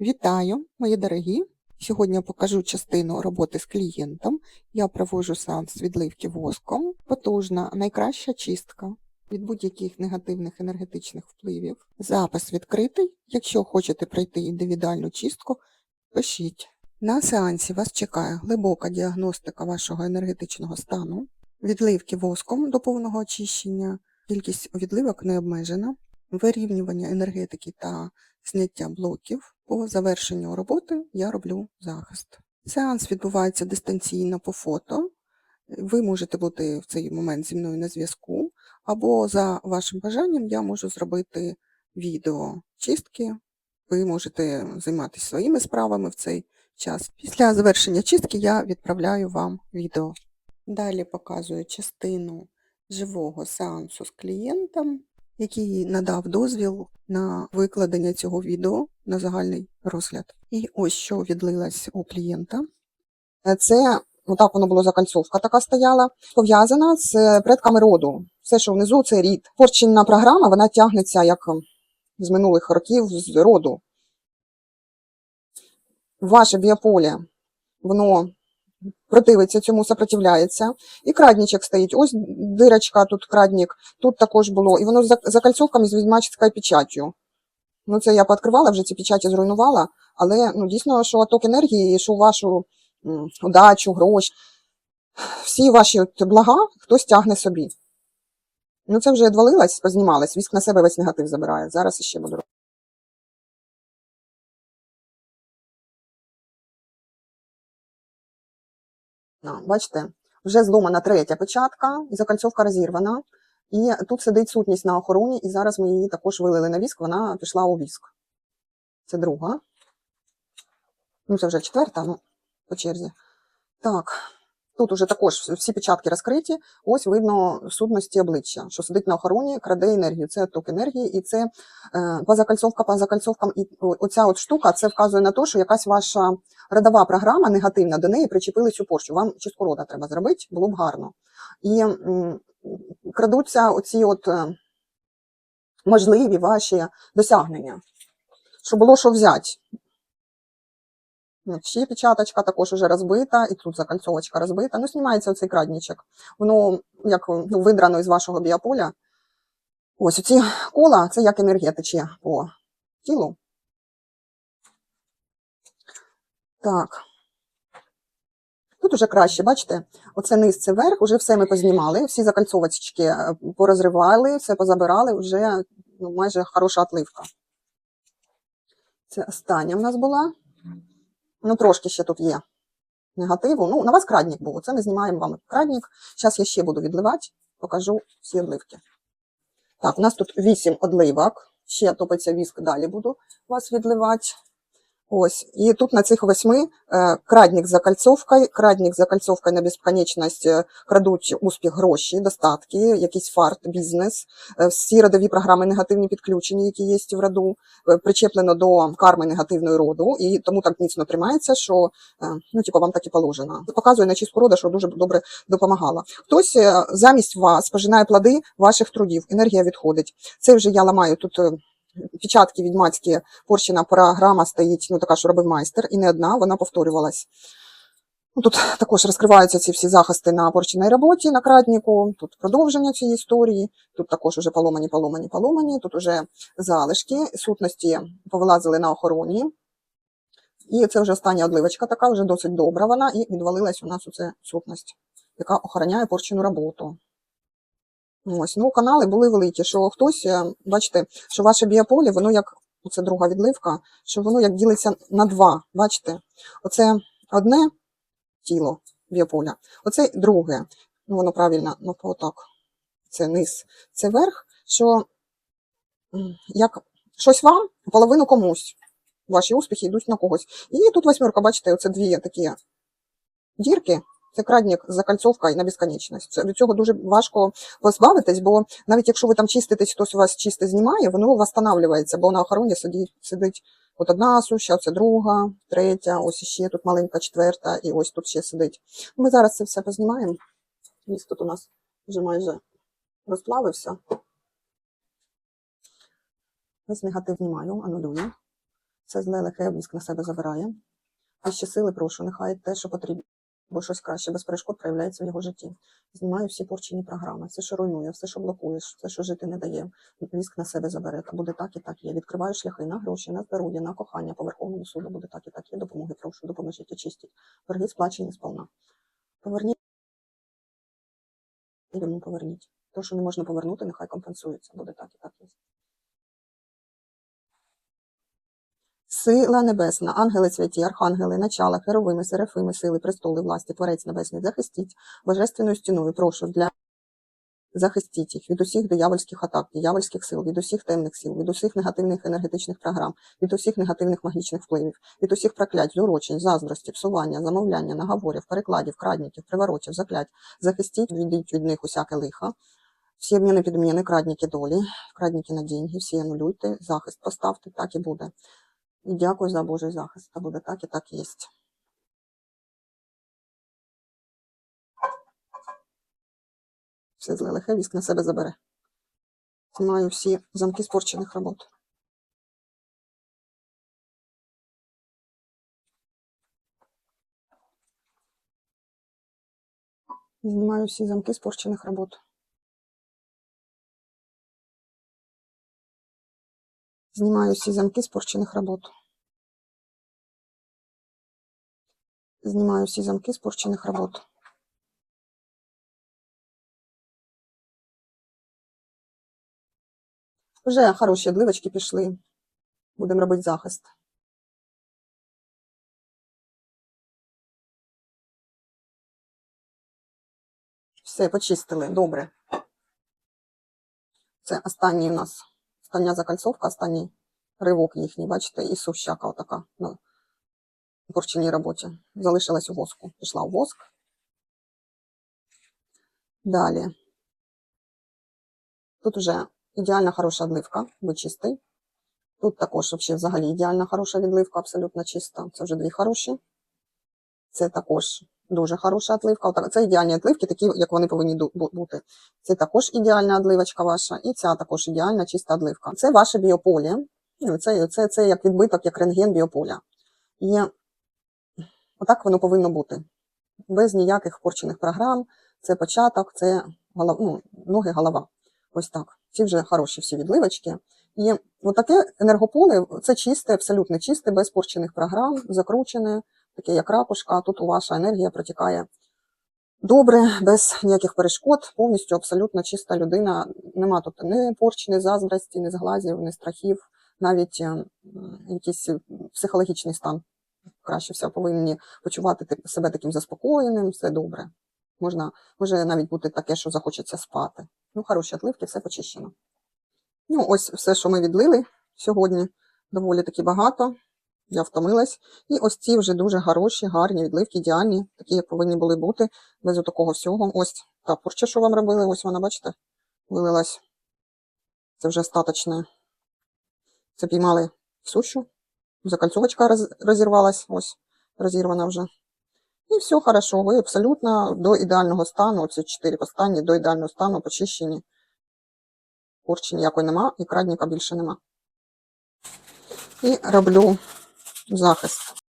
Вітаю, мої дорогі! Сьогодні я покажу частину роботи з клієнтом. Я проводжу сеанс відливки воском. Потужна, найкраща чистка від будь-яких негативних енергетичних впливів. Запис відкритий. Якщо хочете пройти індивідуальну чистку, пишіть. На сеансі вас чекає глибока діагностика вашого енергетичного стану, відливки воском до повного очищення, кількість відливок не обмежена, вирівнювання енергетики та зняття блоків. По завершенню роботи я роблю захист. Сеанс відбувається дистанційно по фото. Ви можете бути в цей момент зі мною на зв'язку, або за вашим бажанням я можу зробити відео чистки. Ви можете займатися своїми справами в цей час. Після завершення чистки я відправляю вам відео. Далі показую частину живого сеансу з клієнтом, який надав дозвіл на викладення цього відео на загальний розгляд. І ось що відлилось у клієнта. Е, Це отак воно було закальцовка така стояла, пов'язана з предками роду. Все, що внизу, це рід. Порченна програма, вона тягнеться як з минулих років з роду. Ваше біополе, воно противиться цьому, сопротивляється. І краднічок стоїть. Ось дирочка, тут краднік, тут також було. І воно за, за кальцовками з відьмачською печаттю. Ну, це я пооткривала, вже ці печаті зруйнувала, але ну, дійсно, що отток енергії, що вашу удачу, гроші, всі ваші от блага хтось тягне собі. Ну, це вже відвалилось, познімалось, віск на себе весь негатив забирає. Зараз іще буду. робити. На, бачите, вже зломана третя печатка, і закальцовка розірвана. І тут сидить сутність на охороні, і зараз ми її також вилили на віск, вона пішла у віск. Це друга. Ну, це вже четверта, ну, по черзі. Так, тут уже також всі печатки розкриті. Ось видно сутності обличчя, що сидить на охороні, краде енергію. Це ток енергії, і це е, позакальцовка по закальцовкам. І оця от штука це вказує на те, що якась ваша родова програма негативна до неї причепили цю порчу. Вам чистку рода треба зробити, було б гарно. І крадуться оці от е, можливі ваші досягнення, щоб було що взяти. Ще печаточка також уже розбита, і тут закальцовочка розбита. Ну, знімається оцей краднічок. Воно як ну, видрано із вашого біополя. Ось оці кола, це як енергія по тілу. Так. Тут уже краще, бачите? Оце низ, це верх, уже все ми познімали, всі закальцовочки е, порозривали, все позабирали, вже ну, майже хороша отливка. Це остання в нас була. Ну, трошки ще тут є негативу. Ну, на вас крадник був. Це ми знімаємо вам крадник. Зараз я ще буду відливати, покажу всі одливки. Так, у нас тут 8 одливок. Ще топиться віск, далі буду вас відливати. Ось. І тут на цих восьми е, крадник за кольцовкою, крадник за кольцовкою на безконечність е, крадуть успіх, гроші, достатки, якийсь фарт, бізнес, е, всі родові програми негативні підключені, які є в роду, причеплено до карми негативної роду, і тому так міцно тримається, що ну, типу, вам так і положено. Показує на чистку роду, що дуже добре допомагала. Хтось замість вас пожинає плоди ваших трудів, енергія відходить. Це вже я ламаю тут. Печатки відьмацькі, порчена програма стоїть, ну така, що робив майстер, і не одна, вона повторювалась. Ну, Тут також розкриваються ці всі захисти на порченій роботі, на крадніку, тут продовження цієї історії, тут також уже поломані, поломані, поломані, тут уже залишки, сутності повилазили на охороні. І це вже остання одливочка така, вже досить добра вона, і відвалилась у нас оце сутність, яка охороняє порчену роботу. Ось, ну, канали були великі, що хтось, е, бачите, що ваше біополе, воно як, це друга відливка, що воно як ділиться на два, бачите? Оце одне тіло біополя, оце друге, ну воно правильно, ну отак, це низ, це верх, що як щось вам, половину комусь, ваші успіхи йдуть на когось. І тут восьмерка, бачите, оце дві такі дірки, це крадник з закальцовкою на безконечність. Це, від цього дуже важко позбавитись, бо навіть якщо ви там чиститесь, хтось у вас чисто знімає, воно восстанавливається, бо на охороні сидить, сидить от одна суща, це друга, третя, ось іще тут маленька четверта, і ось тут ще сидить. Ми зараз це все познімаємо. Вісь тут у нас вже майже розплавився. Весь негатив знімаю, анулюю. Все зле лихе віск на себе забирає. Вищі сили прошу, нехай те, що потрібно, бо щось краще без перешкод проявляється в його житті. Знімаю всі порчені програми, все, що руйнує, все, що блокуєш, все, що жити не дає. Віск на себе забере. Та буде так і так є. Відкриваю шляхи на гроші, на здоров'я, на кохання по Верховному суду. Буде так і так є. Допомоги прошу, допоможіть очистіть. Борги сплачені сповна. Поверніть. Йому поверніть. То, що не можна повернути, нехай компенсується. Буде так і так є. Сила небесна, ангели святі, архангели, начала, херовими, серафими, сили, престоли, власті, Творець Небесний, захистіть божественною стіною, прошу для захистіть їх від усіх диявольських атак, диявольських сил, від усіх темних сил, від усіх негативних енергетичних програм, від усіх негативних магічних впливів, від усіх проклять, зурочень, заздрості, псування, замовляння, наговорів, перекладів, крадників, приворотів, заклять. Захистіть, відійдіть від них усяке лихо. Всі обміни, підміни, крадники долі, крадники на деньги, всі анулюйте, захист поставте, так і буде. І дякую за Божий захист. Та буде так і так є. Все зле лихе віск на себе забере. Знімаю всі замки спорчених робот. Знімаю всі замки спорчених робот. Знімаю всі замки спорчених робот. Знімаю всі замки спорчених робот. Вже хороші дливочки пішли. Будемо робити захист. Все, почистили. Добре. Це останній у нас, остання закальцовка, останній ривок їхній, бачите, і сущака отака на порченій роботі. Залишилась у воску. Пішла у воск. Далі. Тут вже ідеальна хороша відливка, вичистий. Тут також взагалі ідеальна хороша відливка, абсолютно чиста. Це вже дві хороші. Це також дуже хороша. Отак- Це ідеальні відливки, такі, як вони повинні бути. Це також ідеальна відливочка ваша, і ця також ідеальна чиста відливка. Це ваше біополе. Ну, Це, це, це як відбиток, як рентген біополя. І отак воно повинно бути. Без ніяких порчених програм. Це початок, це голов, ну, ноги, голова. Ось так. Ці вже хороші всі відливочки. І отаке енергополе це чисте, абсолютно чисте, без порчених програм, закручене, таке як ракушка. Тут ваша енергія протікає добре, без ніяких перешкод, повністю абсолютно чиста людина. Нема тут ні порч, ні заздрості, ні зглазів, ні страхів, навіть е, якийсь психологічний стан. Краще все повинні почувати себе таким заспокоєним, все добре. Можна, може навіть бути таке, що захочеться спати. Ну, хороші отливки, все почищено. Ну, ось все, що ми відлили сьогодні, доволі таки багато. Я втомилась. І ось ці вже дуже хороші, гарні відливки, ідеальні, такі, як повинні були бути, без такого всього. Ось та порча, що вам робили, ось вона, бачите, вилилась. Це вже остаточне. Це піймали сущу. Закольцовочка роз, розірвалась, ось, розірвана вже. І все хорошо, ви абсолютно до ідеального стану, оці чотири останні до ідеального стану почищені. Порчі ніякої нема, і крадника більше нема. І роблю захист.